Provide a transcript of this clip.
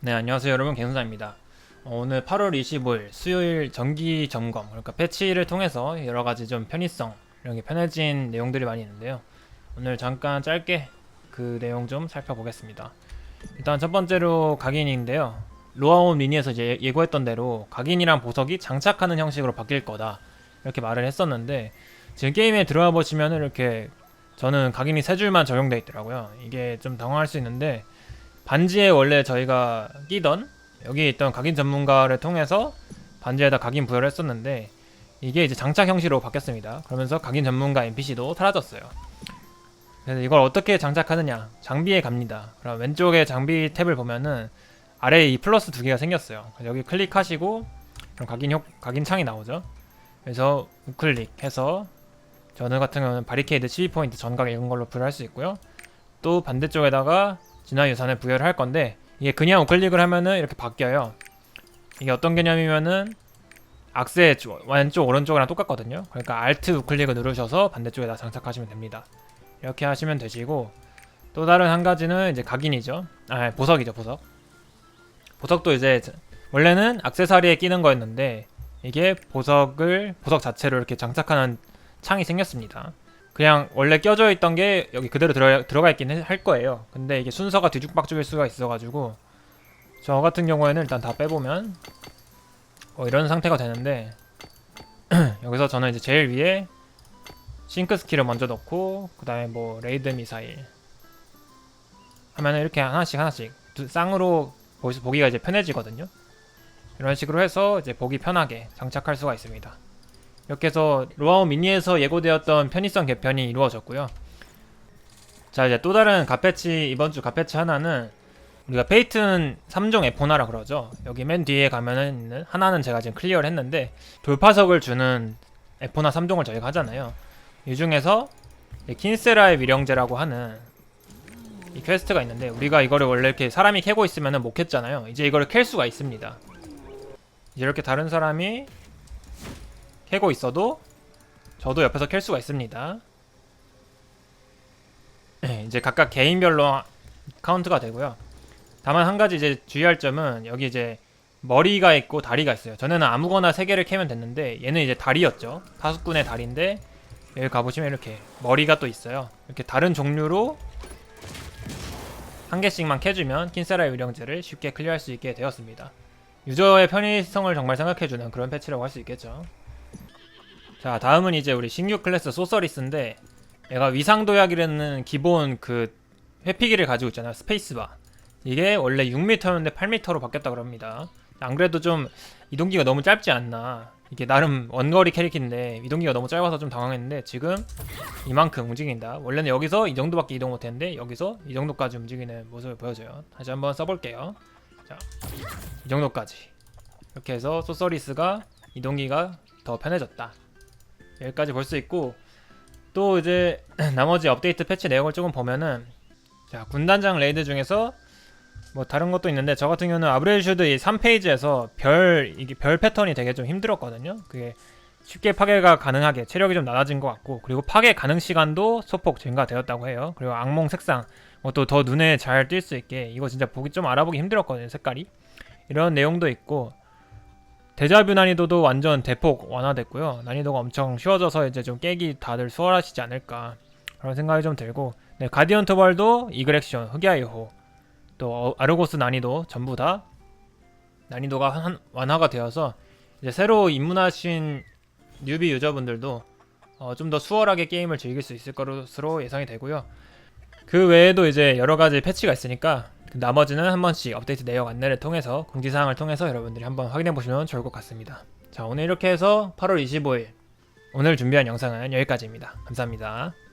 네 안녕하세요 여러분. 갱순아입니다. 어, 오늘 8월 25일 수요일 정기 점검 그러니까 패치를 통해서 여러 가지 좀 편의성 이런 게 편해진 내용들이 많이 있는데요. 오늘 잠깐 짧게 그 내용 좀 살펴보겠습니다. 일단 첫 번째로 각인인데요. 로아온 미니에서 이제 예고했던 대로 각인이랑 보석이 장착하는 형식으로 바뀔 거다 이렇게 말을 했었는데 지금 게임에 들어와 보시면 이렇게 저는 각인이 세 줄만 적용돼 있더라고요. 이게 좀 당황할 수 있는데 반지에 원래 저희가 끼던 여기 있던 각인 전문가를 통해서 반지에다 각인 부여를 했었는데 이게 이제 장착 형식으로 바뀌었습니다. 그러면서 각인 전문가 NPC도 사라졌어요. 그래서 이걸 어떻게 장착하느냐? 장비에 갑니다. 그럼 왼쪽에 장비 탭을 보면은 아래에 이 플러스 두 개가 생겼어요. 여기 클릭하시고 그럼 각인 효, 각인 창이 나오죠. 그래서 우클릭해서 저는 같은 경우는 바리케이드 12포인트 전각 이런 걸로 부여할 수 있고요. 또 반대쪽에다가 진화 유산을 부여를 할 건데 이게 그냥 우클릭을 하면은 이렇게 바뀌어요. 이게 어떤 개념이면은 악세 쪽- 왼쪽 오른쪽이랑 똑같거든요. 그러니까 Alt 우클릭을 누르셔서 반대쪽에다 장착하시면 됩니다. 이렇게 하시면 되시고 또 다른 한 가지는 이제 각인이죠. 아 보석이죠 보석. 보석도 이제 자- 원래는 악세사리에 끼는 거였는데 이게 보석을 보석 자체로 이렇게 장착하는 창이 생겼습니다. 그냥 원래 껴져 있던 게 여기 그대로 들어, 들어가 있긴 해- 할 거예요. 근데 이게 순서가 뒤죽박죽일 수가 있어가지고 저 같은 경우에는 일단 다 빼보면 어, 이런 상태가 되는데 여기서 저는 이제 제일 위에 싱크 스킬을 먼저 넣고 그 다음에 뭐 레이드 미사일 하면은 이렇게 하나씩 하나씩 두- 쌍으로 보- 보기가 이제 편해지거든요. 이런 식으로 해서 이제 보기 편하게 장착할 수가 있습니다. 이렇게 해서 로아오 미니에서 예고되었던 편의성 개편이 이루어졌고요. 자 이제 또 다른 갓패치 이번 주 갓패치 하나는 우리가 페이튼 3종 에포나라 그러죠. 여기 맨 뒤에 가면은 있는 하나는 제가 지금 클리어를 했는데 돌파석을 주는 에포나 3종을 저희가 하잖아요. 이 중에서 이 킨세라의 위령제라고 하는 이 퀘스트가 있는데 우리가 이거를 원래 이렇게 사람이 캐고 있으면은 못 캤잖아요. 이제 이거를 캘 수가 있습니다. 이렇게 다른 사람이 캐고 있어도 저도 옆에서 캘 수가 있습니다. 네, 이제 각각 개인별로 카운트가 되고요. 다만 한 가지 이제 주의할 점은 여기 이제 머리가 있고 다리가 있어요. 전에는 아무거나 세 개를 캐면 됐는데 얘는 이제 다리였죠. 파수꾼의 다리인데 여기 가보시면 이렇게 머리가 또 있어요. 이렇게 다른 종류로 한 개씩만 캐주면 킨세라의 유령제를 쉽게 클리어할 수 있게 되었습니다. 유저의 편의성을 정말 생각해주는 그런 패치라고 할 수 있겠죠. 자 다음은 이제 우리 신규 클래스 소서리스인데 얘가 위상도약이라는 기본 그 회피기를 가지고 있잖아요 스페이스바. 이게 원래 6m였는데 8m로 바뀌었다 그럽니다. 안 그래도 좀 이동기가 너무 짧지 않나. 이게 나름 원거리 캐릭인데 이동기가 너무 짧아서 좀 당황했는데 지금 이만큼 움직인다. 원래는 여기서 이 정도밖에 이동 못했는데 여기서 이 정도까지 움직이는 모습을 보여줘요. 다시 한번 써볼게요. 자이 정도까지. 이렇게 해서 소서리스가 이동기가 더 편해졌다 여기까지 볼 수 있고 또 이제 나머지 업데이트 패치 내용을 조금 보면은 자 군단장 레이드 중에서 뭐 다른 것도 있는데 저 같은 경우는 아브렐슈드 이 3페이지에서 별 이게 별 패턴이 되게 좀 힘들었거든요. 그게 쉽게 파괴가 가능하게 체력이 좀 낮아진 것 같고 그리고 파괴 가능 시간도 소폭 증가되었다고 해요. 그리고 악몽 색상 뭐 또 더 눈에 잘 띌 수 있게 이거 진짜 보기 좀 알아보기 힘들었거든요. 색깔이 이런 내용도 있고 데자뷰 난이도도 완전 대폭 완화됐고요. 난이도가 엄청 쉬워져서 이제 좀 깨기 다들 수월하시지 않을까 그런 생각이 좀 들고 네, 가디언 토벌도 이글 액션, 흑야의 호, 또 어- 아르고스 난이도 전부 다 난이도가 한- 완화가 되어서 이제 새로 입문하신 뉴비 유저분들도 어, 좀 더 수월하게 게임을 즐길 수 있을 것으로 예상이 되고요. 그 외에도 이제 여러 가지 패치가 있으니까 그 나머지는 한 번씩 업데이트 내용 안내를 통해서 공지사항을 통해서 여러분들이 한번 확인해 보시면 좋을 것 같습니다. 자 오늘 이렇게 해서 8월 25일 오늘 준비한 영상은 여기까지입니다. 감사합니다.